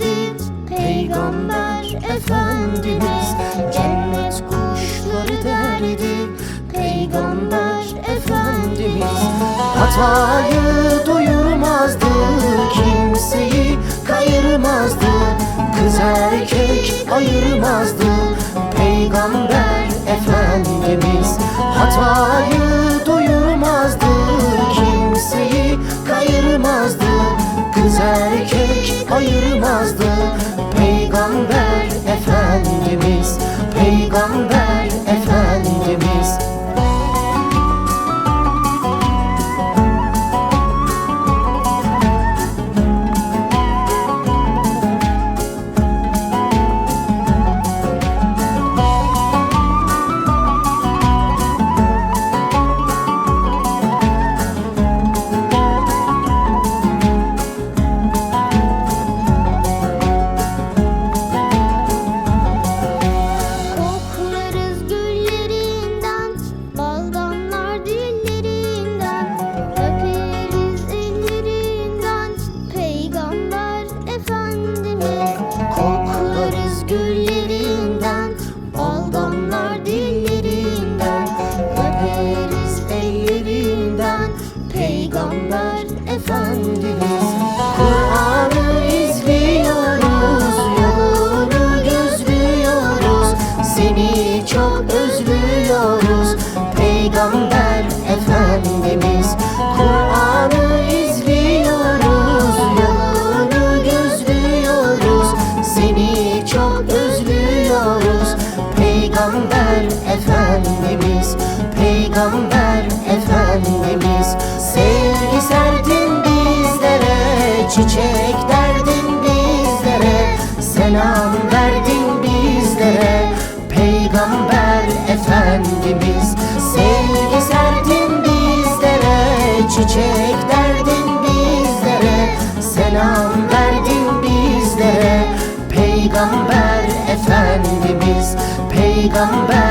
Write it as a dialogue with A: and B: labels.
A: dedi Peygamber Efendimiz. Cennet kuşları derdi Peygamber Efendimiz. Hatayı duyurmazdı Kimseyi kayırmazdı. Kız erkek ayırmazdı Peygamber ayırmazdı Peygamber Peygamber Efendimiz. Kur'an'ı izliyoruz Yolunu gözlüyoruz. Seni çok özlüyoruz Peygamber Efendimiz. Kur'an'ı izliyoruz Yolunu gözlüyoruz. Seni çok özlüyoruz Peygamber Efendimiz. Peygamber Selam verdin bizlere. Peygamber Efendimiz Sevgi serdin bizlere. Çiçek derdin bizlere. Selam verdin bizlere. Peygamber Efendimiz Peygamber